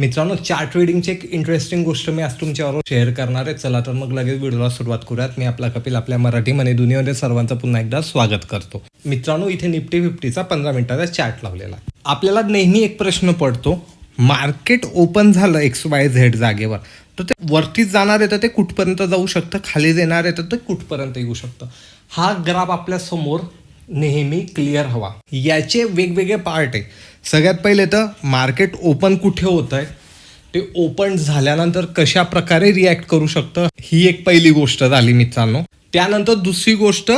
मित्रांनो चार्ट ट्रेडिंगची एक इंटरेस्टिंग गोष्ट मी आज तुमच्यावर शेअर करणार आहे. चला तर मग लगेच व्हिडिओला सुरुवात करूयात. मी आपला कपिल आपल्या मराठी मने दुनियामध्ये सर्वांचं पुन्हा एकदा स्वागत करतो. मित्रांनो इथे निफ्टी फिफ्टीचा पंधरा मिनिटाचा चार्ट लावलेला आपल्याला नेहमी एक प्रश्न पडतो मार्केट ओपन झालं एक्स वाय झेड जागेवर तर ते वरतीच जाणार आहे तर ते कुठपर्यंत जाऊ शकतं? खाली येणार आहे तर ते कुठपर्यंत येऊ शकतं? हा ग्राफ आपल्यासमोर नेहमी क्लिअर हवा. याचे वेगवेगळे पार्ट आहे. सगळ्यात पहिले तर मार्केट ओपन कुठे होत आहे ते ओपन झाल्यानंतर कशा प्रकारे रिॲक्ट करू शकतं ही एक पहिली गोष्ट झाली मित्रांनो. त्यानंतर दुसरी गोष्ट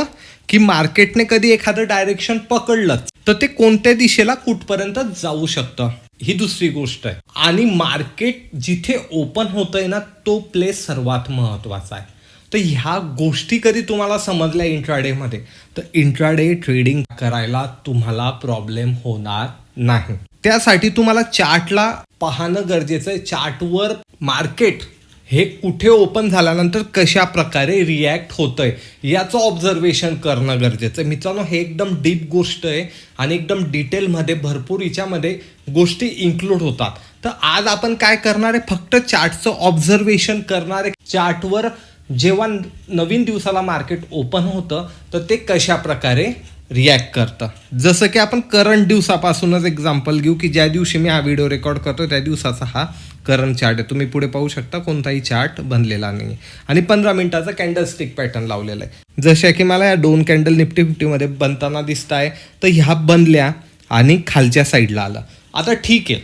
की मार्केटने कधी एखादं डायरेक्शन पकडलंच तर ते कोणत्या दिशेला कुठपर्यंत जाऊ शकतं ही दुसरी गोष्ट आहे. आणि मार्केट जिथे ओपन होतंय ना तो प्लेस सर्वात महत्त्वाचा आहे. तर ह्या गोष्टी कधी तुम्हाला समजल्या इंट्राडेमध्ये तर इंट्राडे ट्रेडिंग करायला तुम्हाला प्रॉब्लेम होणार नाही. त्यासाठी तुम्हाला चार्टला पाहणं गरजेचं आहे. चार्टवर मार्केट हे कुठे ओपन झाल्यानंतर कशा प्रकारे रिॲक्ट होतंय याचं ऑब्झर्वेशन करणं गरजेचं आहे. मित्रांनो हे एकदम डीप गोष्ट आहे आणि एकदम डिटेलमध्ये भरपूर हिच्यामध्ये गोष्टी इन्क्लूड होतात. तर आज आपण काय करणार आहे? फक्त चार्टचं ऑब्झर्वेशन करणार आहे. चार्टवर जेव्हा नवीन दिवसाला मार्केट ओपन होतं तर ते कशा प्रकारे रिॲक्ट करतं? जसं की आपण करंट दिवसापासूनच एक्झाम्पल घेऊ की ज्या दिवशी मी हा व्हिडिओ रेकॉर्ड करतो त्या दिवसाचा हा करंट चार्ट आहे. तुम्ही पुढे पाहू शकता कोणताही चार्ट बनलेला नाही आणि पंधरा मिनिटाचा कॅन्डल स्टिक पॅटर्न लावलेला आहे. जशा की मला या दोन कॅन्डल निफ्टी फिफ्टीमध्ये बनताना दिसत आहे तर ह्या बनल्या आणि खालच्या साईडला आलं. आता ठीक आहे.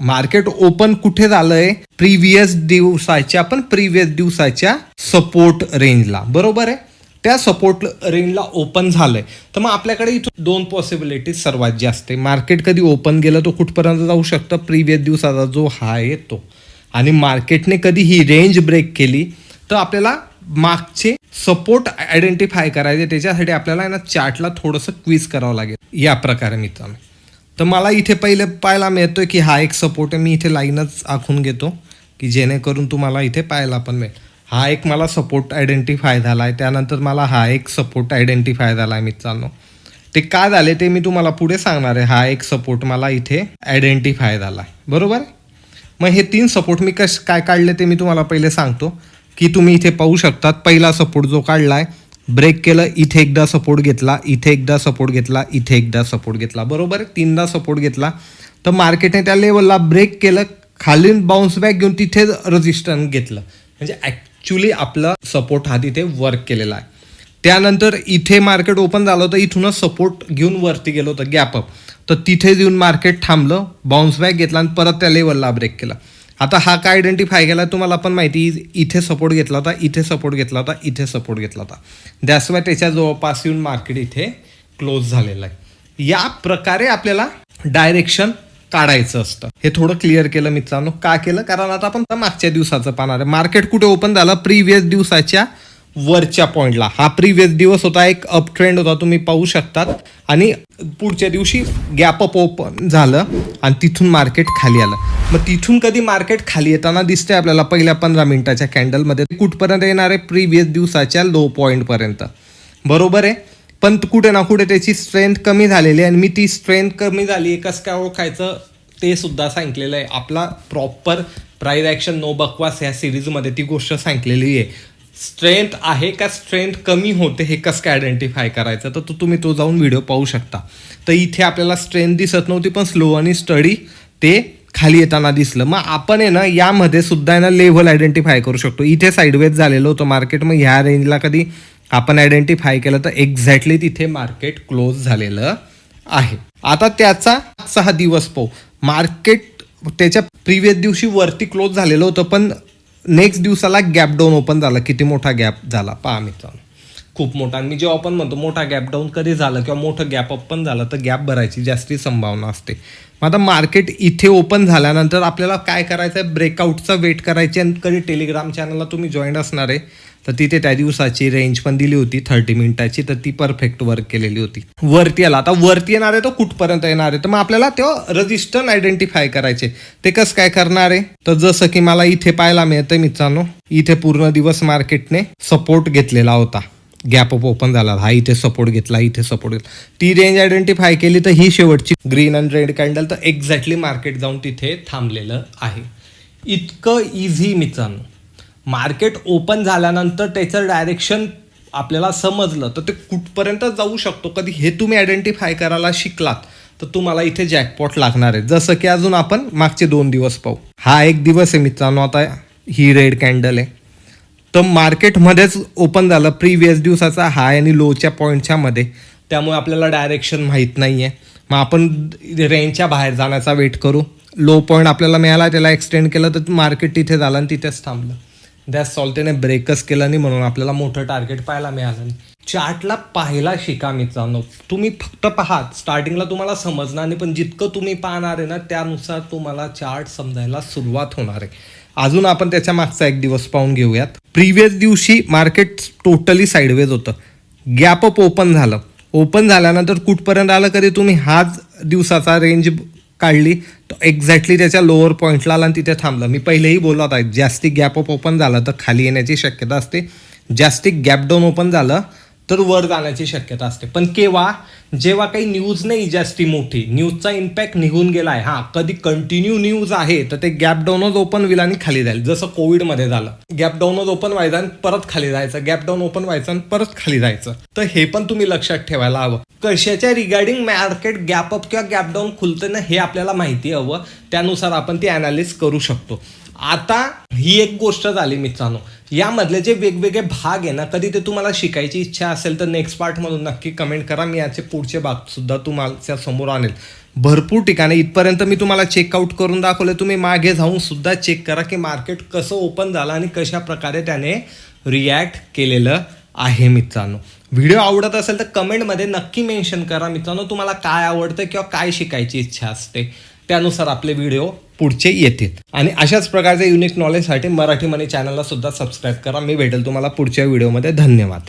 मार्केट ओपन कुठे झालं आहे प्रिव्हियस दिवसाच्या पण प्रिव्हियस दिवसाच्या सपोर्ट रेंजला. बरोबर आहे? त्या सपोर्ट रेंजला ओपन झालंय. तर मग आपल्याकडे इथून दोन पॉसिबिलिटीज सर्वात जास्त आहे. मार्केट कधी ओपन गेलं तो कुठपर्यंत जाऊ शकतं? प्रिव्हियस दिवसाचा जो हाय आहे तो. आणि मार्केटने कधी ही रेंज ब्रेक केली तर आपल्याला मागचे सपोर्ट आयडेंटिफाय करायचे. त्याच्यासाठी आपल्याला ना चार्टला थोडंसं क्विज करावं लागेल. या प्रकारे मित्रांनो. तर मला इथे पहिले पाहायला मिळतोय की हा एक सपोर्ट आहे. मी इथे लाईनच आखून घेतो की जेणेकरून तुम्हाला इथे पाहायला पण मिळेल. हा एक मला सपोर्ट आयडेंटिफाय झाला आहे त्यानंतर मला हा एक सपोर्ट आयडेंटिफाय झाला आहे मित्रांनो. ते का झाले ते मी तुम्हाला पुढे सांगणार आहे. हा एक सपोर्ट मला इथे आयडेंटिफाय झाला आहे? बरोबर मग हे तीन सपोर्ट मी कश काय काढले ते मी तुम्हाला पहिले सांगतो. की तुम्ही इथे पाहू शकतात पहिला सपोर्ट जो काढला आहे ब्रेक केलं इथे एकदा सपोर्ट घेतला इथे एकदा सपोर्ट घेतला इथे एकदा सपोर्ट घेतला. बरोबर तीनदा सपोर्ट घेतला. तर मार्केटने त्या लेवलला ब्रेक केलं खालीन बाउन्स बॅक घेऊन तिथे रजिस्टन घेतलं. म्हणजे ॲक्ट ॲक्च्युली आपला सपोर्ट हा तिथे वर्क केलेला आहे. त्यानंतर इथे मार्केट ओपन झालं होतं इथूनच सपोर्ट घेऊन वरती गेलो होतं गॅप अप तर तिथे येऊन मार्केट थांबलं बाउन्स बॅक घेतला आणि परत त्या लेवलला ब्रेक केला. आता हा काय आयडेंटिफाय केला तुम्हाला पण माहिती इथे सपोर्ट घेतला होता इथे सपोर्ट घेतला होता इथे सपोर्ट घेतला होता. दॅट्स वाय त्याच्या जवळपास येऊन मार्केट इथे क्लोज झालेलं आहे. या प्रकारे आपल्याला डायरेक्शन काढायचं असतं. हे थोडं क्लिअर केलं मित्रांनो. का केलं? कारण आता आपण मागच्या दिवसाचं पाहणार आहे. मार्केट कुठे ओपन झालं? प्रिव्हियस दिवसाच्या वरच्या पॉईंटला हा प्रिव्हियस दिवस होता. एक अप ट्रेंड होता. तुम्ही पाहू शकतात. आणि पुढच्या दिवशी गॅप अप ओपन झालं आणि तिथून मार्केट खाली आलं. मग तिथून कधी मार्केट खाली येताना दिसतंय आपल्याला? पहिल्या पंधरा मिनिटाच्या कॅन्डलमध्ये कुठपर्यंत येणार आहे? प्रिव्हियस दिवसाच्या लो पॉईंटपर्यंत बरोबर आहे? पण कुठे ना कुठे त्याची स्ट्रेंथ कमी झालेली आहे आणि मी ती स्ट्रेंथ कमी झाली आहे कसं काय ओळखायचं ते सुद्धा सांगितलेलं आहे. आपला प्रॉपर प्राईज ॲक्शन नो बकवास ह्या सिरीजमध्ये ती गोष्ट सांगितलेली आहे. स्ट्रेंथ आहे का स्ट्रेंथ कमी होते हे कसं काय आयडेंटिफाय करायचं? तर तो तुम्ही तो जाऊन व्हिडिओ पाहू शकता. तर इथे आपल्याला स्ट्रेंथ दिसत नव्हती पण स्लो आणि स्टडी ते खाली येताना दिसलं. मग आपण आहे ना यामध्ये सुद्धा आहे ना लेव्हल आयडेंटिफाय करू शकतो. इथे साईडवेज झालेलं होतं मार्केट मग ह्या रेंजला कधी आपण आयडेंटिफाय केलं तर एक्झॅक्टली तिथे मार्केट क्लोज झालेलं आहे. आता त्याचा सहा दिवस पाहू मार्केट त्याच्या प्रिव्हियस दिवशी वरती क्लोज झालेलं होतं पण नेक्स्ट दिवसाला गॅप डाऊन ओपन झाला. किती मोठा गॅप झाला? पहा मित्रांनो. खूप मोठा. आणि मी जेव्हा आपण म्हणतो मोठा गॅप डाऊन कधी झालं किंवा मोठं गॅप अप पण झालं तर गॅप भरायची जास्ती संभावना असते. मग आता मार्केट इथे ओपन झाल्यानंतर आपल्याला काय करायचं आहे ब्रेकआउटचा वेट करायची. आणि कधी टेलिग्राम चॅनलला तुम्ही जॉईन असणार आहे तर तिथे त्या दिवसाची रेंज पण दिली होती थर्टी मिनिटाची तर ती परफेक्ट वर्क केलेली होती. वरती आला. आता वरती येणार आहे तो कुठपर्यंत येणार? आहे तर मग आपल्याला तेव्हा रजिस्टर आयडेंटिफाय करायचे. ते कसं काय करणार आहे? तर जसं की मला इथे पाहायला मिळतं मित्रांनो इथे पूर्ण दिवस मार्केटने सपोर्ट घेतलेला होता. गॅप अप ओपन झाला. हा इथे सपोर्ट घेतला इथे सपोर्ट घेतला. ती रेंज आयडेंटिफाय केली तर ही शेवटची ग्रीन अँड रेड कॅन्डल तर एक्झॅक्टली मार्केट जाऊन तिथे थांबलेलं आहे. इतकं इझी मित्रांनो. मार्केट ओपन झाल्यानंतर त्याचं डायरेक्शन आपल्याला समजलं तर ते कुठपर्यंत जाऊ शकतो? कधी हे तुम्ही आयडेंटिफाय करायला शिकलात तर तुम्हाला इथे जॅकपॉट लागणार आहे. जसं की अजून आपण मागचे दोन दिवस पाहू. हा एक दिवस आहे मित्रांनो आता ही रेड कॅन्डल आहे. तर मार्केटमध्येच ओपन झालं. प्रिव्हियस दिवसाचा हाय आणि लोच्या पॉईंटच्या मध्ये. त्यामुळे आपल्याला डायरेक्शन माहीत नाही आहे मग आपण रेंजच्या बाहेर जाण्याचा वेट करू. लो पॉईंट आपल्याला मिळाला त्याला एक्सटेंड केलं तर मार्केट तिथे झालं आणि तिथेच थांबलं. त्या सॉल्टेने ब्रेकच केलं नाही म्हणून आपल्याला मोठं टार्गेट पाहायला मिळालं चार्टला पाहायला शिका मित्रांनो. तुम्ही फक्त पाहात स्टार्टिंगला तुम्हाला समजणार नाही पण जितकं तुम्ही पाहणार आहे ना त्यानुसार तुम्हाला चार्ट समजायला सुरुवात होणार आहे. अजून आपण त्याच्या मागचा एक दिवस पाहून घेऊयात. प्रिव्हियस दिवशी मार्केट टोटली साईडवेज होतं. गॅप अप ओपन झालं. ओपन झाल्यानंतर कुठपर्यंत आलं कधी तुम्ही? हाच दिवसाचा रेंज काढली. एक्झॅक्टली त्याच्या लोअर पॉईंटला आला आणि तिथे थांबलं. मी पहिलेही बोलत आहे जास्ती गॅप अप ओपन झालं तर खाली येण्याची शक्यता असते. जास्ती गॅप डाऊन ओपन झालं तर वर जाण्याची शक्यता असते. पण केव्हा? जेव्हा काही न्यूज नाही जास्ती मोठी न्यूजचा इम्पॅक्ट निघून गेलाय. हा कधी कंटिन्यू न्यूज आहे तर ते गॅप डाऊनच ओपन होईल आणि खाली जाईल. जसं कोविडमध्ये झालं. गॅप डाऊनच ओपन व्हायचं आणि परत खाली जायचं. गॅप डाऊन ओपन व्हायचं आणि परत खाली जायचं. तर हे पण तुम्ही लक्षात ठेवायला हवं. कशाच्या रिगार्डिंग मार्केट गॅप अप किंवा गॅप डाऊन खुलतं ना हे आपल्याला माहिती हवं. त्यानुसार आपण ती अनालिस करू शकतो. आता ही एक गोष्ट झाली मित्रांनो. यामधले जे वेगवेगळे भाग आहे ना कधी ते तुम्हाला शिकायची इच्छा असेल तर नेक्स्ट पार्टमधून नक्की कमेंट करा. मी याचे पुढचे भाग सुद्धा तुम्हाला समोर आणेल. भरपूर ठिकाणी इथपर्यंत मी तुम्हाला चेकआउट करून दाखवले तुम्ही मागे जाऊन सुद्धा चेक करा की मार्केट कसं ओपन झालं आणि कशा प्रकारे त्याने रिॲक्ट केलेलं आहे मित्रांनो. व्हिडिओ आवडत असेल तर कमेंटमध्ये नक्की मेन्शन करा मित्रांनो. तुम्हाला काय आवडतं किंवा काय शिकायची इच्छा असते. त्यानुसार आपले व्हिडिओ पुढचे येतील. आणि अशाच प्रकारचे युनिक नॉलेजसाठी मराठी मनी चॅनलला सुद्धा सबस्क्राईब करा. मी भेटेल तुम्हाला पुढच्या व्हिडिओमध्ये धन्यवाद.